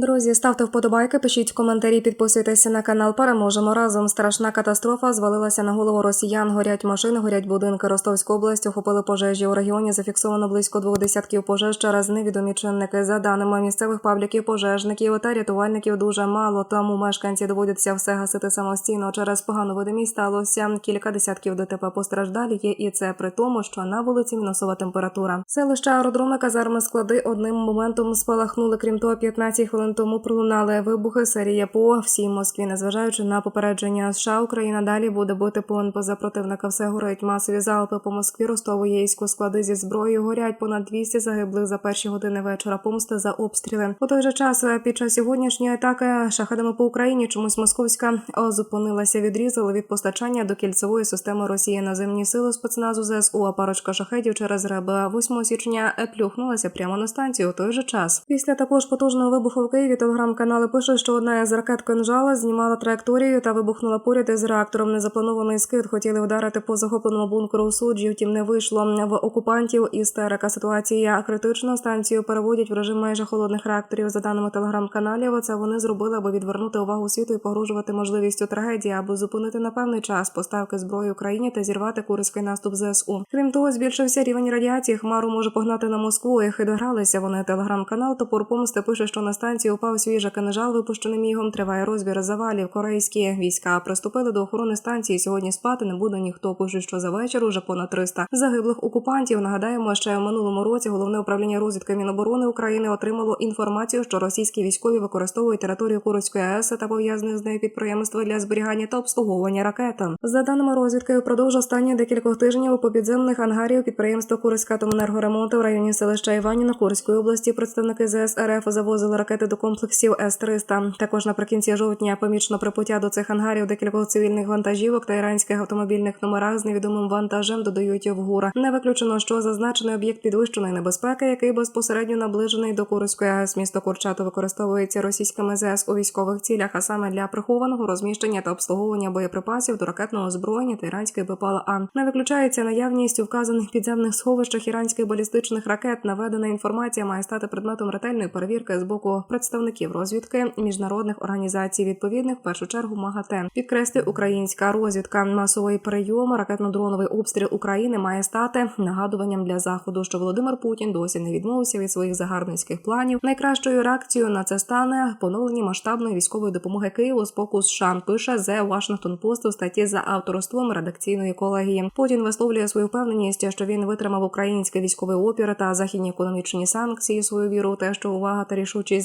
Друзі, ставте вподобайки, пишіть коментарі, підписуйтеся на канал. Переможемо разом. Страшна катастрофа звалилася на голову росіян. Горять машини, горять будинки. Ростовську область охопили пожежі. У регіоні зафіксовано близько двох десятків пожеж через невідомі чинники. За даними місцевих пабліків, пожежників та рятувальників дуже мало. Тому мешканці доводяться все гасити самостійно. Через погану видимість сталося кілька десятків ДТП постраждалі є, і це при тому, що на вулиці мінусова температура. Селища аеродроми, казарми, склади одним моментом спалахнули. Крім того, 15 хвилин тому пролунали вибухи серія по всій Москві. Незважаючи на попередження США, Україна далі буде бити по НПЗ противника. Все горить масові залпи по Москві. Ростову єйську склади зі зброєю горять понад 200 загиблих за перші години вечора. Помсти за обстріли. У той же час е, під час сьогоднішньої атаки шахедами по Україні чомусь московська О, зупинилася. Відрізали від постачання до кільцевої системи Росії наземні сили спецназу ЗСУ. А парочка шахедів через реби 8 січня е, плюхнулася прямо на станцію. У той же час. Після також потужного вибуху в Києві телеграм-канали пишуть, що одна із ракет кинжала знімала траєкторію та вибухнула поряд із реактором. Незапланований скид хотіли вдарити по захопленому бункеру у суджі. Втім, не вийшло в окупантів. Істерика ситуація критична. Станцію переводять в режим майже холодних реакторів. За даними телеграм-каналів, це вони зробили, аби відвернути увагу світу і погрожувати можливістю трагедії, аби зупинити на певний час поставки зброї Україні та зірвати курський наступ ЗСУ. Крім того, збільшився рівень радіації. Хмару може погнати на Москву. І хидогралися вони. Телеграм-канал Топор Помсти пише, що на упав свіжа кинжал, випущений мігом. Триває розбір завалів. Корейські війська приступили до охорони станції. Сьогодні спати не буде ніхто. Пишуть, що за вечір уже понад 300 загиблих окупантів. Нагадаємо, ще в минулому році головне управління розвідки Міноборони України отримало інформацію, що російські військові використовують територію Курської АЕС та пов'язаних з нею підприємства для зберігання та обслуговування ракет. За даними розвідки, впродовж останніх декількох тижнів у підземних ангарів підприємства Курська Атоменергоремонту в районі селища Іваніна Курської області представники ЗС РФ завозили ракети до комплексів С-300. Також наприкінці жовтня помічено припуття до цих ангарів декількох цивільних вантажівок та іранських автомобільних номерах з невідомим вантажем додають в. Не виключено, що зазначений об'єкт підвищеної небезпеки, який безпосередньо наближений до Курської АЕС. Місто Курчатов використовується російськими ЗС у військових цілях, а саме для прихованого розміщення та обслуговування боєприпасів до ракетного озброєння та іранської БПЛА. Не виключається наявність у вказаних підземних сховищах іранських балістичних ракет. Наведена інформація має стати предметом ретельної перевірки з боку представників розвідки міжнародних організацій відповідних в першу чергу МАГАТЕ. Підкреслює українська розвідка. Масовий прийом ракетно-дроновий обстріл України має стати нагадуванням для заходу, що Володимир Путін досі не відмовився від своїх загарбницьких планів. Найкращою реакцією на це стане поновлення масштабної військової допомоги Києву з боку США. Пише The Washington Post у статті за авторством редакційної колегії. Путін висловлює свою впевненість, що він витримав український військовий опір та західні економічні санкції. Свою віру, у те, що увага та рішучість